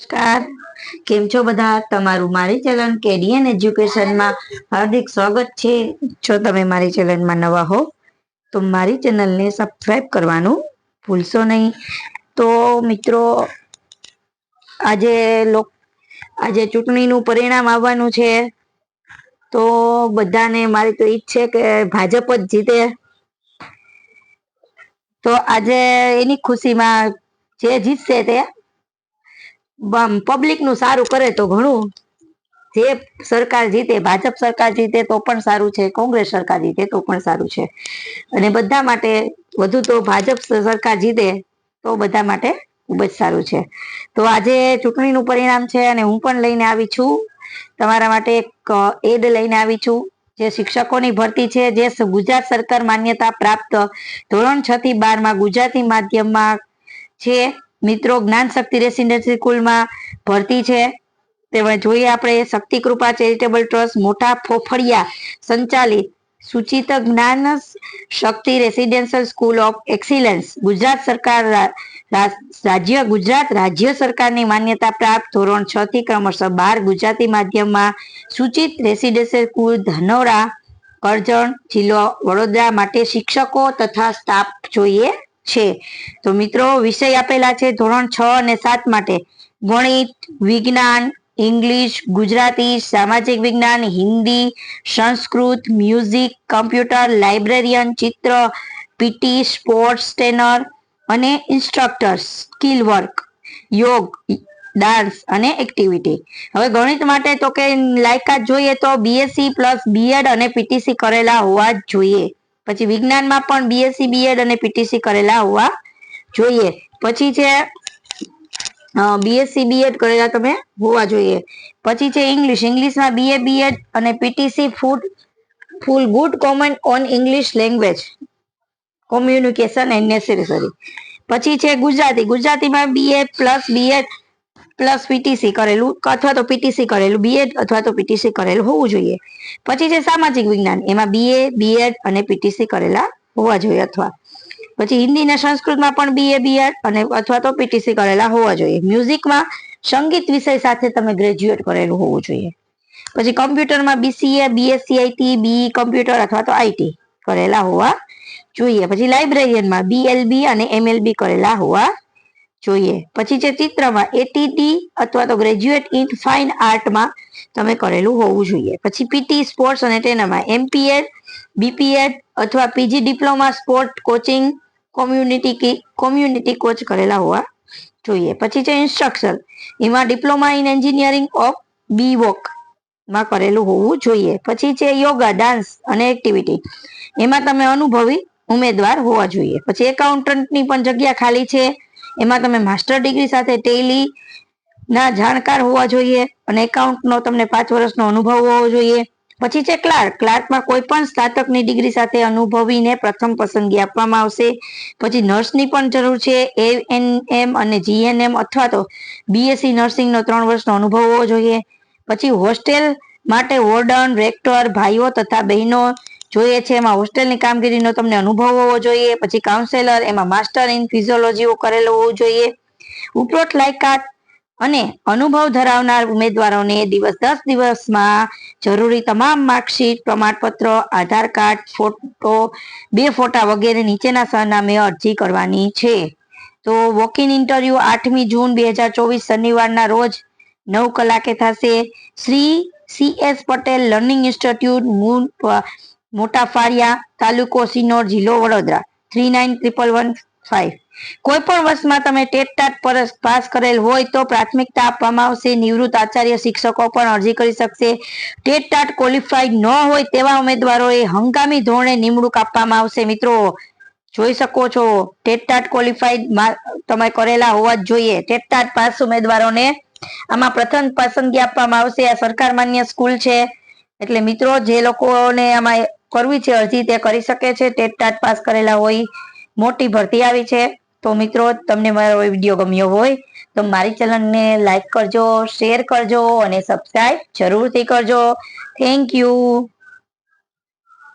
નમસ્કાર. કેમ છો બધા? તમારું મારી ચેનલ કેડીએન એજ્યુકેશનમાં હાર્દિક સ્વાગત છે. જો તમે મારી ચેનલમાં નવા હો, તો મારી ચેનલને સબસ્ક્રાઇબ કરવાનું ભૂલશો નહીં. તો મિત્રો, આજે લોક, આજે ચૂંટણીનું પરિણામ આવવાનું છે. તો બધાને મારી તો ઈચ્છ છે કે ભાજપ જ જીતે. તો આજે એની ખુશીમાં જે જીતશે તે પબ્લિકનું સારું કરે તો ઘણું. જે સરકાર જીતે, ભાજપ સરકાર જીતે તો પણ સારું છે, કોંગ્રેસ સરકાર જીતે તો પણ સારું છે. અને બધા માટે વધુ તો ભાજપ સરકાર જીતે તો બધા માટે ખૂબ જ સારું છે. તો આજે ચૂંટણીનું પરિણામ છે અને હું પણ લઈને આવી છું. તમારા માટે એક એડ લઈને આવી છું. જે શિક્ષકોની ભરતી છે, જે ગુજરાત સરકાર માન્યતા પ્રાપ્ત ધોરણ છ થી બારમાં ગુજરાતી માધ્યમમાં છે. મિત્રો, જ્ઞાન શક્તિ રેસિડેન્સી સ્કૂલમાં ભરતી છે. તેમણે જોઈએ આપણે શક્તિ કૃપા ચેરિટેબલ ટ્રસ્ટ મોટા ફોફડિયા, સંચાલિત સૂચિત Gyan Shakti residential school of excellence Gujarat સરકાર રાજ્ય, ગુજરાત રાજ્ય સરકારની માન્યતા પ્રાપ્ત ધોરણ છ થી ક્રમશઃ બાર ગુજરાતી માધ્યમમાં સૂચિત રેસિડેન્શિયલ સ્કૂલ ધનોરા કરજણ જિલ્લો વડોદરા માટે શિક્ષકો તથા સ્ટાફ જોઈએ. છે. તો મિત્રો, વિષય આપેલા છે ધોરણ છ અને સાત માટે. ગણિત, વિજ્ઞાન, ઇંગ્લિશ, ગુજરાતી, સામાજિક વિજ્ઞાન, Hindi, Sanskrit, music, computer, librarian, ચિત્ર પીટી સ્પોર્ટ્સ ટ્રેનર અને instructor, skill work, yoga, dance અને એક્ટિવિટી. હવે ગણિત માટે તો કે લાયકાત જોઈએ તો બીએસસી પ્લસ બીએડ અને પીટીસી કરેલા હોવા જોઈએ. પછી વિજ્ઞાનમાં પણ બીએસસી બીએડ અને પીટીસી કરેલા હોવા જોઈએ. પછી છે બીએસસી બીએડ કરેલા તમે હોવા જોઈએ. પછી છે ઇંગ્લિશ ઇંગ્લિશમાં બીએ બીએડ અને PTC food full good common on English language communication and necessary પછી છે ગુજરાતી. ગુજરાતીમાં BA plus BEd plus PTC કરેલું અથવા તો પીટીસી કરેલું બીએડ અથવા તો પીટીસી કરેલું હોવું જોઈએ. પછી છે સામાજિક વિજ્ઞાન, એમાં બીએ બીએડ અને પીટીસી કરેલા હોવા જોઈએ અથવા. પછી હિન્દી અને સંસ્કૃતમાં પણ બીએ બીએડ અને અથવા તો પીટીસી કરેલા હોવા જોઈએ. મ્યુઝિકમાં સંગીત વિષય સાથે તમે ગ્રેજ્યુએટ કરેલું હોવું જોઈએ. પછી કમ્પ્યુટરમાં BCA BSc IT B computer અથવા તો આઈટી કરેલા હોવા જોઈએ. પછી લાઇબ્રેરિયનમાં બીએલબી અને એમએલબી કરેલા હોવા જોઈએ. પછી છે ચિત્રમાં એટીડી અથવા તો ગ્રેજ્યુએટ ઇન ફાઇન આર્ટમાં તમે કરેલું હોવું જોઈએ. પછી પીટી સ્પોર્ટ્સ અને તેનામાં એમપીએડ બીપીએડ અથવા PG diploma sport coaching community community coach કરેલા હોવા જોઈએ. પછી છે ઇન્સ્ટ્રક્શન એમાં diploma in engineering of B વોકમાં કરેલું હોવું જોઈએ. પછી છે યોગા ડાન્સ અને એક્ટિવિટી એમાં તમે અનુભવી ઉમેદવાર હોવા જોઈએ. પછી એકાઉન્ટન્ટની પણ જગ્યા ખાલી છે. એમાં તમે માસ્ટર ડિગ્રી સાથે ટેલી ના જાણકાર હોવા જોઈએ, અને એકાઉન્ટનો તમને પાંચ વર્ષનો અનુભવ હોવો જોઈએ. પછી છે ક્લાર્ક ક્લાર્કમાં કોઈ પણ સ્નાતકની ડિગ્રી સાથે અનુભવીને પ્રથમ પસંદગી આપવામાં આવશે. પછી નર્સની પણ જરૂર છે. એ એન એમ અને જીએનએમ અથવા તો બીએસસી નર્સિંગનો ત્રણ વર્ષનો અનુભવ હોવો જોઈએ. પછી હોસ્ટેલ માટે વોર્ડન, રેક્ટર, ભાઈઓ તથા બહેનો જોઈએ છે, એમાં હોસ્ટેલની કામગીરીનો તમને અનુભવ હોવો જોઈએ, પછી કાઉન્સેલર એમાં માસ્ટર ઇન ફિઝિયોલોજી કરેલો હોવું જોઈએ. ઉપરોક્ત લાયકાત અને અનુભવ ધરાવનાર ઉમેદવારોને દિવસ દસ દિવસમાં જરૂરી તમામ માર્કશીટ, પ્રમાણપત્ર, આધાર કાર્ડ, ફોટો, બે ફોટા વગેરે નીચેના સરનામે અરજી કરવાની છે. તો વોકિંગ ઇન્ટરવ્યુ આઠમી જૂન બે હજાર ચોવીસ શનિવારના રોજ નવ કલાકે થશે. Shri C S Patel learning institute Mota Faliya તાલુકો સિનોર, જિલ્લો Vadodara. Three nine triple one five કોઈ પણ વર્ષમાં તમે ટેટ પર પાસ કરેલ હોય તો પ્રાથમિકતા આપવામાં આવશે. નિવૃત્ત આચાર્ય શિક્ષકો પણ અરજી કરી શકશે. ટેટ ક્વોલિફાઈડ ન હોય તેવા ઉમેદવારોએ હંગામી ધોરણે નિમણૂક આપવામાં આવશે. મિત્રો, જોઈ શકો છો, ટેટ ક્વોલિફાઈડ તમે કરેલા હોવા જ જોઈએ. ટેટ ટાટ પાસ ઉમેદવારોને આમાં પ્રથમ પસંદગી આપવામાં આવશે. આ સરકાર માન્ય સ્કૂલ છે. એટલે મિત્રો, જે લોકોને આમાં કરવી છે અરજી તે કરી શકે છે, ટેટ ટાટ પાસ કરેલા હોય, મોટી ભરતી આવી છે. તો મિત્રો, તમને મારો વીડિયો ગમ્યો હોય, તો મારી ચેનલને લાઈક કરજો, શેર કરજો અને સબસ્ક્રાઈબ જરૂરથી કરજો. Thank you.